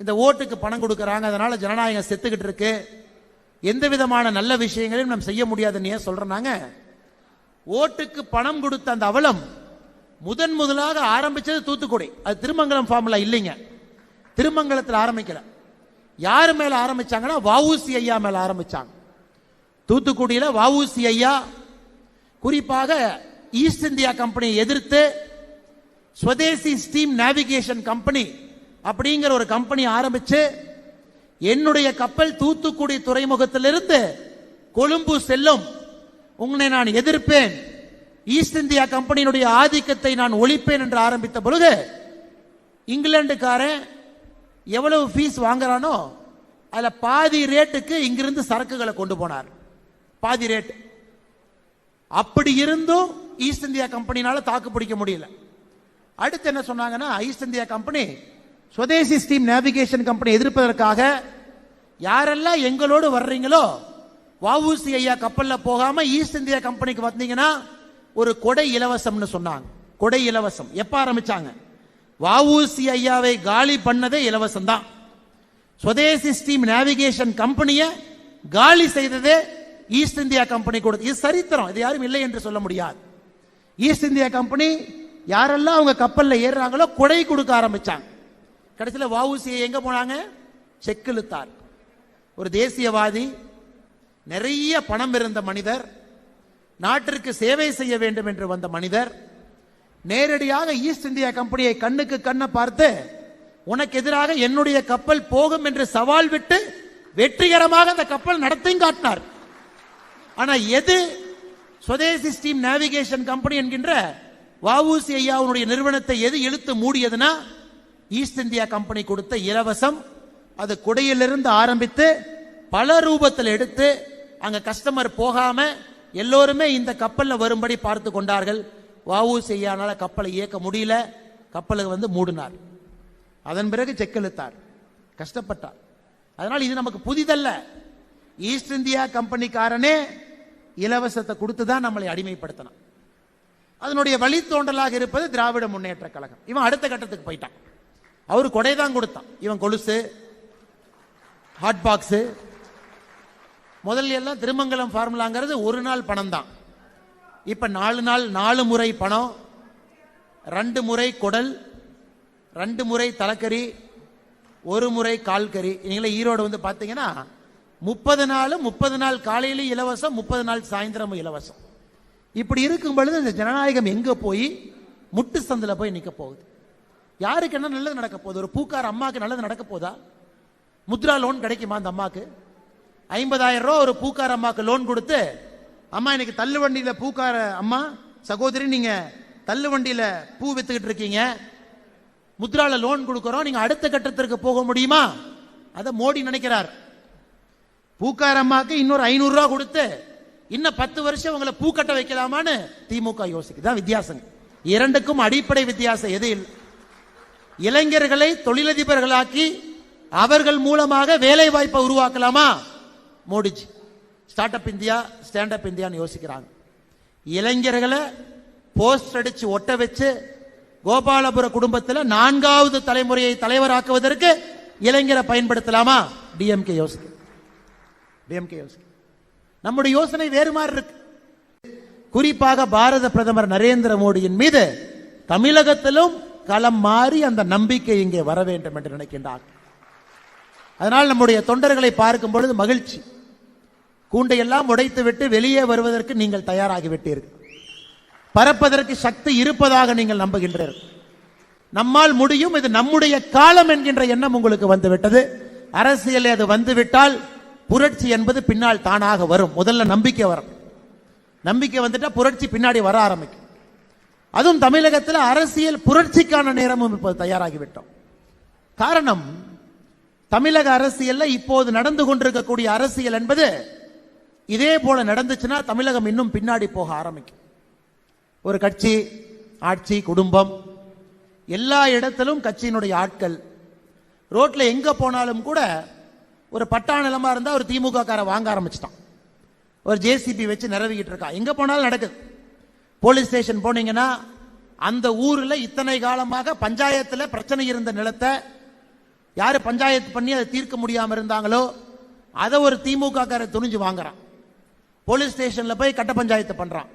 இந்த ஓட்டுக்கு பணம் கொடுக்கறாங்க அதனால ஜனநாயகம் செத்துக்கிட்டு இருக்கு. எந்த விதமான நல்ல விஷயங்களையும் நம்ம செய்ய முடியாதுன்னு ஏன் சொல்றேன்னாங்க? ஓட்டுக்கு பணம் கொடுத்த அந்த அவலம் முதன் முதலாக ஆரம்பிச்சது தூத்துக்குடி. அது திருமங்கலம் ஃபார்முலா இல்லைங்க. திருமங்கலத்தில் ஆரம்பிக்கல. யார் மேல ஆரம்பிச்சாங்கன்னா வவுசி ஐயா மேல ஆரம்பிச்சாங்க. தூத்துக்குடியில வவுசி ஐயா குறிப்பாக ஈஸ்ட் இந்தியா கம்பெனியை எதிர்த்து ஸ்வதேசி ஸ்டீம் நேவிகேஷன் கம்பெனி அப்படிங்கிற ஒரு கம்பெனி ஆரம்பிச்சு என்னுடைய கப்பல் தூத்துக்குடி துறைமுகத்திலிருந்து கொழும்பு செல்லும். உங்களை நான் எதிர்ப்பேன். ஈஸ்ட் இந்தியா கம்பெனியினுடைய ஆதிக்கத்தை நான் ஒழிப்பேன் என்று ஆரம்பித்த பொழுது இங்கிலாந்துக்காரன் எவ்வளவு ஃபீஸ் வாங்குறானோ அதில் பாதி ரேட்டுக்கு இங்கிருந்து சரக்குகளை கொண்டு போனார். பாதி ரேட் அப்படி இருந்தும் ஈஸ்ட் இந்தியா கம்பெனினால தாக்கு பிடிக்க முடியல. அடுத்து என்ன சொன்னாங்கன்னா East India Company Swadeshi Steam Navigation Company எதிர்ப்பதற்காக யாரெல்லாம் எங்களோடு வர்றீங்களோ வவுசி ஐயா கப்பலில் போகாம ஈஸ்ட் இந்தியா கம்பெனிக்கு வந்தீங்கன்னா ஒரு கொடை இலவசம்னு சொன்னாங்க. கொடை இலவசம். எப்ப ஆரம்பிச்சாங்க? வவுசி ஐயாவை காலி பண்ணதே இலவசம் தான் சுதேசி ஸ்டீம் நேவிகேஷன் கம்பெனியை காலி செய்ததே ஈஸ்ட் இந்தியா கம்பெனி கொடுத்து இது சரித்திரம். இது யாரும் இல்லை என்று சொல்ல முடியாது. ஈஸ்ட் இந்தியா கம்பெனி யாரெல்லாம் அவங்க கப்பலில் ஏறுறாங்களோ கொடை கொடுக்க ஆரம்பிச்சாங்க. கடைசியில் வஉசி எங்க போனாங்க? செக்கிழுத்தார் ஒரு தேசியவாதி நிறைய பணம் இருந்த மனிதர் நாட்டிற்கு சேவை செய்ய வேண்டும் என்று வந்த மனிதர் நேரடியாக ஈஸ்ட் இந்தியா கம்பெனியை கண்ணுக்கு கண்ணை பார்த்து உனக்கு எதிராக என்னுடைய கப்பல் போகும் என்று சவால் விட்டு வெற்றிகரமாக அந்த கப்பல் நடத்தையும் காட்டினார். ஆனா எது? சுதேசி ஸ்டீம் நேவிகேஷன் கம்பெனி என்கின்ற வஉசி ஐயாவுடைய நிறுவனத்தை எது இழுத்து மூடியதுன்னா ஈஸ்ட் இந்தியா கம்பெனி கொடுத்த இலவசம் அது குடையிலிருந்து ஆரம்பித்து பல ரூபத்தில் எடுத்து அங்க கஸ்டமர் போகாம எல்லோருமே இந்த கப்பலில் வரும்படி பார்த்து கொண்டார்கள். வாவு செய்யானால கப்பலை இயக்க முடியல. கப்பலை வந்து மூடினார். அதன் பிறகு செக் இழுத்தார். கஷ்டப்பட்டார். அதனால் இது நமக்கு புதிதல்ல. ஈஸ்ட் இந்தியா கம்பெனிக்காரனே இலவசத்தை கொடுத்து தான் நம்மளை அடிமைப்படுத்தணும் அதனுடைய வழித்தோன்றலாக இருப்பது திராவிட முன்னேற்ற கழகம். இவன் அடுத்த கட்டத்துக்கு போயிட்டான். அவர் கொடை தான் கொடுத்தான். இவன் கொலுசு ஹாட் பாக்ஸு முதல்ல எல்லாம் திருமங்கலம் ஃபார்முலாங்கிறது ஒரு நாள் பணம் தான். இப்போ நாலு நாள் நாலு முறை பணம் ரெண்டு முறை குடல் ரெண்டு முறை தலைக்கறி ஒரு முறை கால் கறி நீங்களே ஈரோடு வந்து பார்த்தீங்கன்னா முப்பது நாள் முப்பது நாள் காலையிலும் இலவசம் முப்பது நாள் சாயந்தரமும் இலவசம். இப்படி இருக்கும் பொழுது இந்த ஜனநாயகம் எங்கே போய்? முட்டு சந்தில் போய் நிற்க போகுது. யாருக்கு என்ன நல்லது நடக்க போகுது? ஒரு பூக்கார அம்மாவுக்கு நல்லது நடக்க போதா? முத்ரா லோன் கிடைக்குமா அந்த அம்மாவுக்கு ஐம்பதாயிரம் ரூபா ஒரு பூக்கார அம்மாவுக்கு லோன் கொடுத்து அம்மா இன்னைக்கு தள்ளு வண்டியில் பூக்கார அம்மா சகோதரி நீங்க தள்ளு வண்டியில் பூ வித்துக்கிட்டு இருக்கீங்க. முத்ரால லோன் கொடுக்குறோம். நீங்க அடுத்த கட்டத்திற்கு போக முடியுமா? அதை மோடி நினைக்கிறார். பூக்கார அம்மாக்கு இன்னொரு ஐநூறு ரூபா கொடுத்து இன்னும் பத்து வருஷம் உங்களை பூ கட்ட வைக்கலாமான்னு திமுக யோசிக்குது. வித்தியாசம் இரண்டுக்கும் அடிப்படை வித்தியாசம். எது இல்லை இளைஞர்களை தொழிலதிபர்களாக்கி அவர்கள் மூலமாக வேலை வாய்ப்பை உருவாக்கலாமா? Modiji start up India stand up இந்தியான்னு யோசிக்கிறாங்க. இளைஞர்களை போஸ்ட் அடிச்சு ஒட்ட வச்சு கோபாலபுர குடும்பத்தில் நான்காவது தலைமுறையை தலைவராக்குவதற்கு இளைஞரை பயன்படுத்தலாமா? டிஎம்கே யோசிக்க. டிஎம்கே யோசிக்க. நம்முடைய யோசனை வேறு மாதிரி இருக்கு. குறிப்பாக பாரத பிரதமர் நரேந்திர மோடியின் மீது தமிழகத்திலும் களம் மாறி அந்த நம்பிக்கை இங்கே வர வேண்டும் என்று நினைக்கின்றார். அதனால் நம்முடைய தொண்டர்களை பார்க்கும் பொழுது மகிழ்ச்சி. கூண்டையெல்லாம் உடைத்து விட்டு வெளியே வருவதற்கு நீங்கள் தயாராகிவிட்டீர்கள் பறப்பதற்கு சக்தி இருப்பதாக நீங்கள் நம்புகின்றீர்கள் நம்மால் முடியும் இது நம்முடைய காலம் என்கின்ற எண்ணம் உங்களுக்கு வந்துவிட்டது. அரசியல் அது வந்துவிட்டால் புரட்சி என்பது பின்னால் தானாக வரும். முதல்ல நம்பிக்கை வரும். நம்பிக்கை வந்துட்டா புரட்சி பின்னாடி வர ஆரம்பிக்கும். அதுவும் தமிழகத்தில் அரசியல் புரட்சிக்கான நேரமும் இப்போது தயாராகிவிட்டோம். காரணம் தமிழக அரசியல்ல இப்போது நடந்து கொண்டிருக்கக்கூடிய அரசியல் என்பது இதே போல நடந்துச்சுன்னா தமிழகம் இன்னும் பின்னாடி போக ஆரம்பிக்கும். ஒரு கட்சி ஆட்சி குடும்பம் எல்லா இடத்திலும் கட்சியினுடைய ஆட்கள். ரோட்ல எங்க போனாலும் கூட ஒரு பட்டா நிலமா இருந்தா ஒரு திமுக காரை வாங்க ஆரம்பிச்சிட்டான். ஒரு ஜேசிபி வச்சு நிறவிக்கிட்டு இருக்கான் எங்க போனாலும் நடக்குது. போலீஸ் ஸ்டேஷன் போனீங்கன்னா அந்த ஊரில் இத்தனை காலமாக பஞ்சாயத்தில் பிரச்சனை இருந்த நிலத்தை யார் பஞ்சாயத்து பண்ணி அதை தீர்க்க முடியாமல் இருந்தாங்களோ அதை ஒரு திமுக காரை துணிஞ்சு வாங்குறான். போலீஸ் ஸ்டேஷனில் போய் கட்ட பஞ்சாயத்து பண்ணுறான்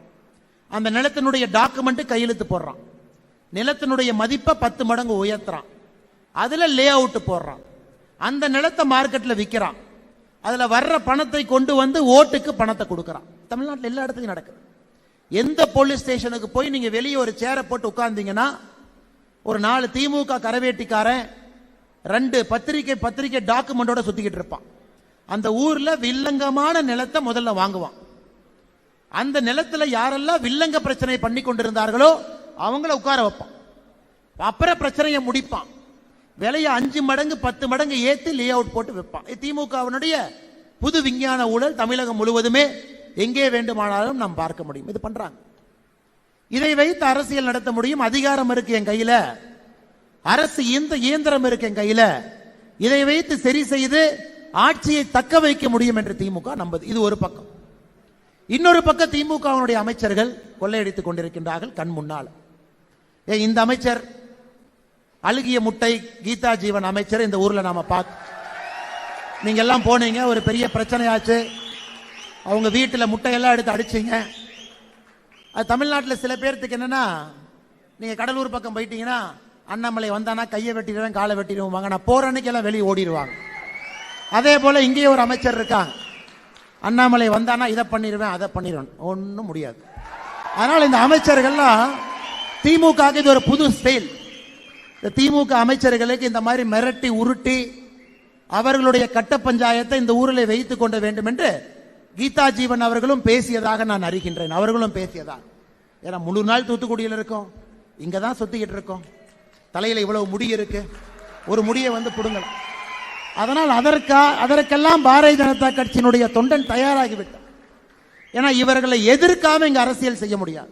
அந்த நிலத்தினுடைய டாக்குமெண்ட்டு கையெழுத்து போடுறான். நிலத்தினுடைய மதிப்பை பத்து மடங்கு உயர்த்துறான். அதில் லே அவுட்டு போடுறான். அந்த நிலத்தை மார்க்கெட்டில் விற்கிறான் அதில் வர்ற பணத்தை கொண்டு வந்து ஓட்டுக்கு பணத்தை கொடுக்குறான். தமிழ்நாட்டில் எல்லா இடத்துலையும் நடக்குது. எந்த போலீஸ் ஸ்டேஷனுக்கு போய் நீங்க வெளியே ஒரு சேரை போட்டு உட்கார்ந்தீங்கன்னா ஒரு நாலு திமுக கரவேட்டிக்காரன் ரெண்டு பத்திரிக்கை பத்திரிக்கை டாக்குமெண்டோட சுத்திக்கிட்டு இருப்பான். அந்த ஊர்ல வில்லங்கமான நிலத்தை முதல்ல வாங்குவான். அந்த நிலத்துல யாரெல்லாம் வில்லங்க பிரச்சனை பண்ணி கொண்டிருந்தார்களோ அவங்கள உட்கார வைப்பான். அப்புறம் பிரச்சனையை முடிப்பான். விலையை அஞ்சு மடங்கு பத்து மடங்கு ஏத்தி லே அவுட் போட்டு வைப்பான். திமுகவினுடைய புது விஞ்ஞான ஊழல் தமிழகம் முழுவதுமே எங்கே வேண்டுமானாலும் நாம் பார்க்க முடியும். இது பண்றாங்க. இதை வைத்து அரசியல் நடத்த முடியும். அதிகாரம் இருக்கு என் கையில. அரசு இந்த இயந்திரம் இருக்கு என் கையில. இதை வைத்து சரி செய்து ஆட்சியை தக்க வைக்க முடியும் என்று திமுக நம்பது. இது ஒரு பக்கம். இன்னொரு பக்கம் திமுகவினுடைய அமைச்சர்கள் கொள்ளையடித்துக் கொண்டிருக்கின்றார்கள் கண் முன்னால். ஏ இந்த அமைச்சர் அழுகிய முட்டை கீதா ஜீவன் அமைச்சர் இந்த ஊர்ல நாம பார்த்து நீங்க எல்லாம் போனீங்க ஒரு பெரிய பிரச்சனையாச்சு. அவங்க வீட்டில் முட்டையெல்லாம் எடுத்து அடிச்சீங்க. அது தமிழ்நாட்டில் சில பேர்த்துக்கு என்னென்னா நீங்கள் கடலூர் பக்கம் போயிட்டீங்கன்னா அண்ணாமலை வந்தானா கையை வெட்டிடுவேன் காலை வெட்டிடுவாங்க வாங்க நான் போகிற அன்னைக்கு எல்லாம் வெளியே ஓடிடுவாங்க. அதே போல் இங்கேயே ஒரு அமைச்சர் இருக்காங்க. அண்ணாமலை வந்தானா இதை பண்ணிடுவேன் அதை பண்ணிடுவேன். ஒன்றும் முடியாது. அதனால் இந்த அமைச்சர்கள்லாம் திமுக இது ஒரு புது ஸ்டைல் இந்த திமுக அமைச்சர்களுக்கு இந்த மாதிரி மிரட்டி உருட்டி அவர்களுடைய கட்ட பஞ்சாயத்தை இந்த ஊரில் வைத்து கொள்ள வேண்டும் என்று கீதா ஜீவன் அவர்களும் பேசியதாக நான் அறிகின்றேன். அவர்களும் பேசியதாக ஏன்னா முழு நாள் தூத்துக்குடியில் இருக்கோம். இங்க தான் சுத்திக்கிட்டு இருக்கோம். தலையில் இவ்வளவு முடி இருக்கு. ஒரு முடியை வந்து பிடுங்கள் அதனால் அதற்கா அதற்கெல்லாம் பாரதிய ஜனதா கட்சியினுடைய தொண்டன் தயாராகிவிட்டார் ஏன்னா இவர்களை எதிர்க்காம இங்க அரசியல் செய்ய முடியாது.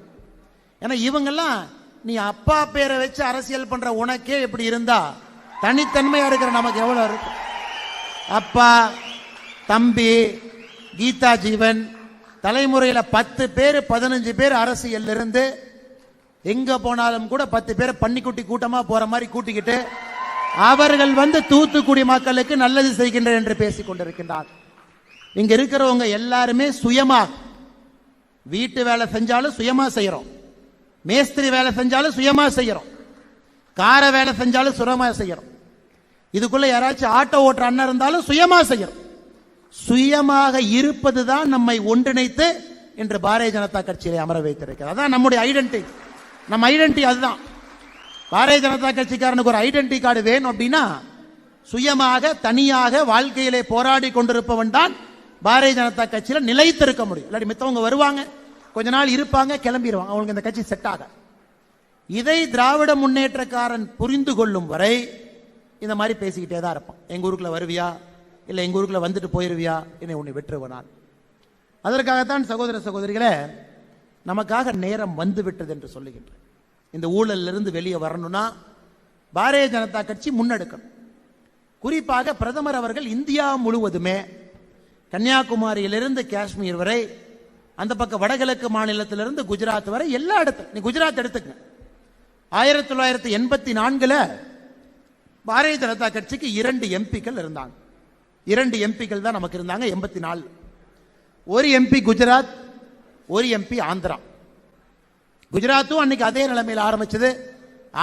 ஏன்னா இவங்கெல்லாம் நீ அப்பா பேரை வச்சு அரசியல் பண்ற உனக்கே இப்படி இருந்தா தனித்தன்மையா இருக்கிற நமக்கு எவ்வளவு இருக்கு? அப்பா தம்பி கீதா ஜீவன் தலைமுறையில் பத்து பேர் பதினஞ்சு பேர் அரசியல் இருந்து எங்க போனாலும் கூட பத்து பேர் பன்னிக்குட்டி கூட்டமாக போற மாதிரி கூட்டிக்கிட்டு அவர்கள் வந்து தூத்துக்குடி மக்களுக்கு நல்லது செய்கின்றனர் என்று பேசிக் கொண்டிருக்கின்றார். இங்க இருக்கிறவங்க எல்லாருமே சுயமா வீட்டு வேலை செஞ்சாலும் சுயமா செய்யறோம். மேஸ்திரி வேலை செஞ்சாலும் சுயமா செய்யறோம். கார வேலை செஞ்சாலும் சுயமா செய்யறோம். இதுக்குள்ள யாராச்சும் ஆட்டோ ஓட்டுற அண்ணன் இருந்தாலும் சுயமா செய்யறோம். சுயமாக இருப்பதுதான் நம்மை ஒன்றிணைத்து இன்று பாரதிய ஜனதா கட்சியிலே அமர வைத்திருக்கிறது அதான் நம்முடைய ஐடென்டி நம்ம ஐடென்டி அதுதான். பாரதிய ஜனதா கட்சிக்காரனுக்கு ஒரு ஐடென்டி கார்டு வேணும் அப்படின்னா சுயமாக தனியாக வாழ்க்கையிலே போராடி கொண்டிருப்பவன் தான் பாரதிய ஜனதா கட்சியில நிலைத்திருக்க முடியும். இல்லாட்டி மித்தவங்க வருவாங்க கொஞ்ச நாள் இருப்பாங்க கிளம்பிடுவாங்க அவங்களுக்கு இந்த கட்சி செட் ஆக இதை திராவிட முன்னேற்றக்காரன் புரிந்து கொள்ளும் வரை இந்த மாதிரி பேசிக்கிட்டே தான் இருப்பான். எங்க ஊருக்குள்ள வருவியா? இல்லை எங்கள் ஊருக்குள்ள வந்துட்டு போயிருவியா? என்னை உன்னை வெற்றுவனான். அதற்காகத்தான் சகோதர சகோதரிகளை நமக்காக நேரம் வந்து விட்டது என்று சொல்லுகின்றேன். இந்த ஊழலிருந்து வெளியே வரணும்னா பாரதிய ஜனதா கட்சி முன்னெடுக்கணும். குறிப்பாக பிரதமர் அவர்கள் இந்தியா முழுவதுமே கன்னியாகுமரியிலிருந்து காஷ்மீர் வரை அந்த பக்கம் வடகிழக்கு மாநிலத்திலிருந்து குஜராத் வரை எல்லா இடத்துல நீ குஜராத் எடுத்துக்க ஆயிரத்தி தொள்ளாயிரத்தி எண்பத்தி நான்கில் பாரதிய ஜனதா கட்சிக்கு இரண்டு எம்பிக்கள் இருந்தாங்க. இரண்டு எம்பிக்கள் தான் நமக்கு இருந்தாங்க எண்பத்தி நாலு. ஒரு எம்பி குஜராத் ஒரு எம்பி ஆந்திரா. குஜராத்தும் அன்னைக்கு அதே நிலைமையில் ஆரம்பிச்சது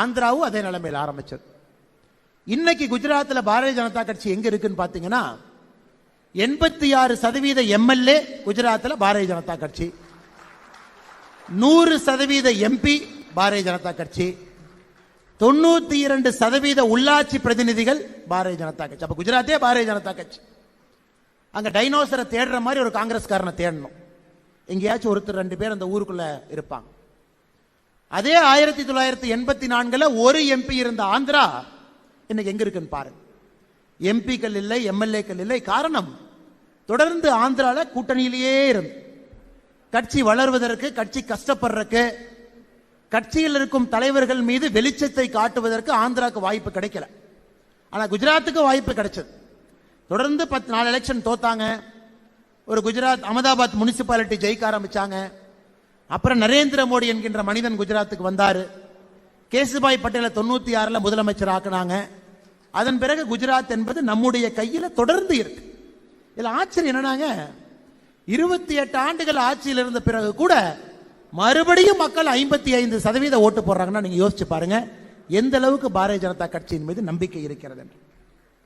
ஆந்திராவும் அதே நிலைமையில் ஆரம்பிச்சது. இன்னைக்கு குஜராத்தில் பாரதிய ஜனதா கட்சி எங்க இருக்குன்னு பார்த்தீங்கன்னா எண்பத்தி ஆறு சதவீத எம்எல்ஏ குஜராத்தில் பாரதிய ஜனதா கட்சி. நூறு சதவீத எம்பி பாரதிய ஜனதா கட்சி. தொண்ணூத்தி இரண்டு சதவீத உள்ளாட்சி பிரதிநிதிகள் பாரதிய ஜனதா கட்சி. அப்ப குஜராத்தே பாரதிய ஜனதா கட்சி. அங்க டைனோசரை தேடுற மாதிரி ஒரு காங்கிரஸ்காரனை தேடணும். எங்கேயாச்சும் ஒருத்தர் ரெண்டு பேர் அந்த ஊருக்குள்ள இருப்பாங்க. அதே ஆயிரத்தி தொள்ளாயிரத்தி எண்பத்தி நான்குல ஒரு எம்பி இருந்த ஆந்திரா இன்னைக்கு எங்க இருக்குன்னு பாருங்க எம்பிக்கள் இல்லை எம்எல்ஏக்கள் இல்லை. காரணம் தொடர்ந்து ஆந்திரால கூட்டணியிலேயே இருந்து. கட்சி வளர்வதற்கு கட்சி கஷ்டப்படுறதுக்கு கட்சியில் இருக்கும் தலைவர்கள் மீது வெளிச்சத்தை காட்டுவதற்கு ஆந்திராக்கு வாய்ப்பு கிடைக்கல. ஆனால் குஜராத்துக்கு வாய்ப்பு கிடைச்சது. தொடர்ந்து பத்து நாலு எலெக்ஷன் தோத்தாங்க. ஒரு குஜராத் அகமதாபாத் முனிசிபாலிட்டி ஜெயிக்க ஆரம்பிச்சாங்க. அப்புறம் நரேந்திர மோடி என்கின்ற மனிதன் குஜராத்துக்கு வந்தார். கேசுபாய் பட்டேலை தொண்ணூற்றி ஆறில் முதலமைச்சர் ஆக்குனாங்க. அதன் பிறகு குஜராத் என்பது நம்முடைய கையில் தொடர்ந்து இருக்கு. இதில் ஆச்சரியம் என்னன்னாங்க? இருபத்தி எட்டு ஆண்டுகள் ஆட்சியில் இருந்த பிறகு கூட மறுபடியும் மக்கள் ஐம்பத்தி ஐந்து சதவீத ஓட்டு போடுறாங்கன்னா நீங்க யோசிச்சு பாருங்க எந்த அளவுக்கு பாரதிய ஜனதா கட்சியின் மீது நம்பிக்கை இருக்கிறது என்று.